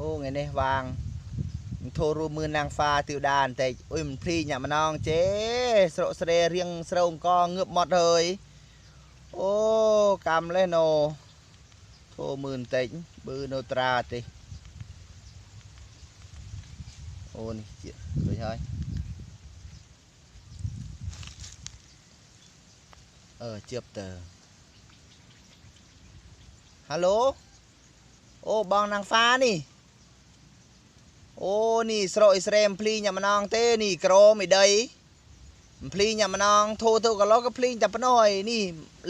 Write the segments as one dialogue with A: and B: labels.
A: អូថ្ងៃនេះវ៉ាងនឹងធូររួមមើលនាងហ្វាទិវដាបន្តិចអុយមិនភ្លីញាក់ម្ដងចេស្រកស្រែរៀងស្រោងកងើបមកហើយអូកំលេះណូធូរមើលបន្តិចបើនៅត្រាទេអូនេះជាឃើញហើយអឺជៀបតើហាឡូអូបងនាងហ្វានេះ អូនេះស្រកអ៊ីស្រាអែលភ្លីញ៉ាំម្នងទេនេះក្រមីដីភ្លីញ៉ាំម្នងធូទៅកន្លោក៏ភ្លីតែប៉ុណ្ណោះឯនេះ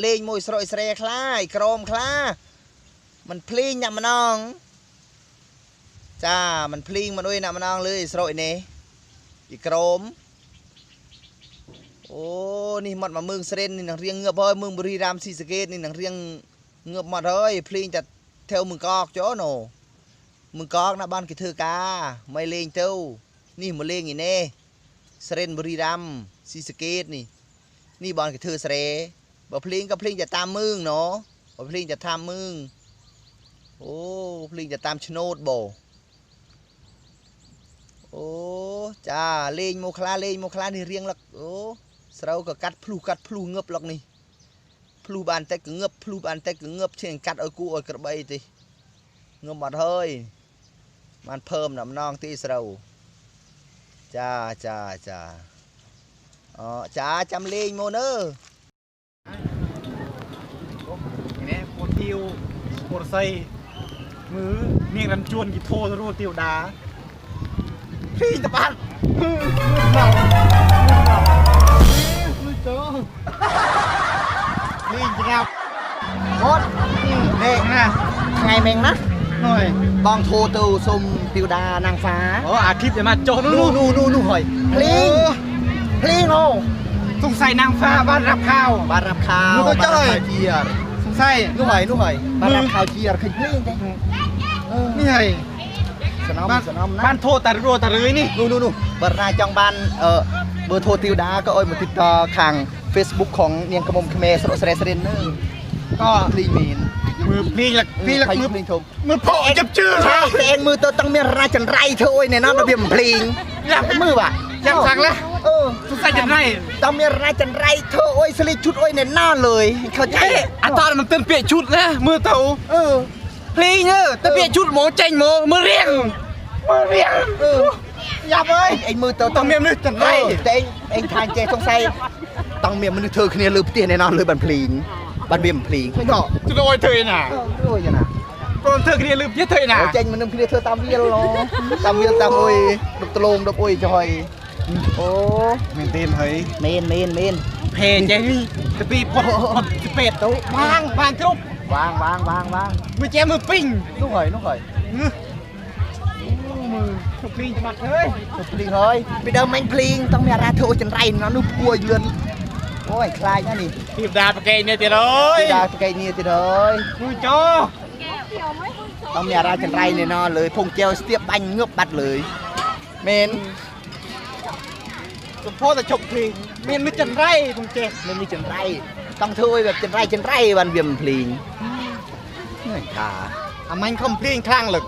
A: លេងមួយស្រកអ៊ីស្រាអែលខ្លាយក្រមខ្លាมันភ្លីញ៉ាំម្នងចាมันភ្លីងមនុយញ៉ាំម្នងលើអ៊ីស្រកនេះពីក្រមអូនេះមាត់មកមឿងស្រិននេះនឹងរៀងងើបហើយមឿងបុរីរាមស៊ីសកេតនេះនឹងរៀងងើបមាត់ហើយភ្លីងតែtheo មឿងកកចុះណូ មួយកងណាបានគេធ្វើការមិនលេងទៅនេះមកលេងឯនេះស្រេនបុរីរាំស៊ីសកេតនេះនេះបានគេធ្វើស្រេបើភ្លេងក៏ភ្លេងតែតាមមឿងណបើភ្លេងតែតាមមឿងអូភ្លេងតែតាមឆ្នោតបងអូចាលេងមកខ្លាលេងមកខ្លានេះរៀងលឹកអូស្រូវក៏កាត់ភ្លុះកាត់ភ្លុះងឹបលឹកនេះភ្លុះបានតែក៏ងឹបភ្លុះបានតែក៏ងឹបឈាងកាត់ឲ្យគូឲ្យក្របីទេងឹបអត់ហើយ มันเพิ่มน้ำนองที่เราจ้าจ้าจ้าอ๋อจ้า
B: จำเลงโม
A: เนอร์
B: นี่ปวดติวปวดไซมือเมียงรำจวนกี่โทรรู้ติวดาพี่ตะบันมือเบา
A: มือ
B: เบา
A: มือเจ้า
B: นี่
A: จะงับโคตรนี่เด็
B: กนะ
A: ไงเมงนะ
B: หน่อย
A: บองโทตูซุมติวดานางฟ้า
B: โอ้อาคลิปเดี๋ยวมาโจนู่
A: นู่นู่นู่นู่หอยพลิงพลิ
B: งโอ้สงสัยนางฟ้าบ้านรับข้าว
A: บ้านรับข้า
B: ว
A: นู่น
B: ก็
A: เจ้า
B: เล
A: ยจี
B: ยร์สง
A: สัย นู่นหอยนู่นหอยบ้านรับข้าว
B: เจีย
A: ร์เค
B: ย
A: เพล
B: งไหเลยนี่ไง
A: สนอมบ้านสนอมบ้านโทษแต่รัวต่รื้อนี่ นู่นู่นู่บ้านนายจังบ้านเออเบอร์
B: โท
A: รติวดาก็เอ่ย
B: มาติดต่อทาง Facebook ของเนียงกระ
A: มมเมสโรสเรสเรนเน
B: อ
A: ร์
B: ก็ ก็
A: รีเมน ភ្លីងធំ
B: มือโผล่จับชื่อ
A: ឆាតែឯងមើលទៅតាំងមានរាចន្រៃធ្វើអុយណែណោះដល់វាមិនភ្លីង
B: យ៉ា
A: មើលបាទ
B: ចាំសាំងឡា
A: អឺ
B: សង្ស័យจังไร
A: តាំងមានរាចន្រៃធ្វើអុយស្លីជូតអុយណែណោះលើយเข้าใจ
B: เอ๊ะអាតតมันตื่นเปียกชุดนะมือเตา
A: អឺ
B: พลีงเออแต่เปียกชุดหมอเจ๋งหมอมือเรียงมือเรียง
A: អឺ
B: យ៉ាប់អើយ
A: ឯងមើលទៅ
B: តាំងមានមនុស្សចន្រៃ
A: តែឯងឯងថាចេះសង្ស័យតាំងមានមនុស្សធ្វើគ្នាលើផ្ទះណែណោះលើបានភ្លីង បាត់វាមិនភ្លី
B: ក៏ជួយធ្វើឯណា
A: ជួយឯណា
B: ព្រមធ្វើគ្នាលឹបទៀតធ្វើឯ
A: ណាចេញមិននឹងគ្នាធ្វើតាមវាលតាមវាលតាមអុយដប់ដលងដប់អុយចុយអូ
B: មែនទេហើយ
A: មែនមែនមែន
B: ភេចេះទៅពីផុតផុតពេតទៅបាងបាងគ្រប់
A: បាងបាងបាងបាង
B: មើលចែមើលពេញ
A: នោះហើយនោះហើយ
B: ភ្លីងច្បាស់ហើយ
A: ភ្លីងហើយពីដើមមិញភ្លីងຕ້ອງមានអារ៉ាធូចន្រៃនោះគួរយឿន អូយខ្លាចណាស់នេះ
B: ពីបដាប្រកែកនេះទៀតអើយ
A: ដល់ប្រកែកនេះទៀតអើយ
B: គូចោ
A: តំមានអារាចន្ទ្រៃនេះណោះលើភុងជែវស្ទាបបាញ់ងឹបបាត់លើយមែន
B: សុផតតែជប់ភ្លីមានមិត្តចន្ទ្រៃភុងជែវ
A: មានមិត្តចន្ទ្រៃតង់ធ្វើឲ្យចន្ទ្រៃចន្ទ្រៃបានវាមិនភ្លីងនេះកា
B: អាមាញ់ខំភ្លីងខ្លាំងលឹក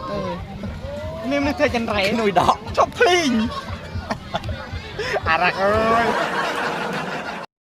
B: មានមិត្តចន្ទ្រៃ
A: នួយដក
B: ជប់ភ្លីងអារ៉ាក់អើយ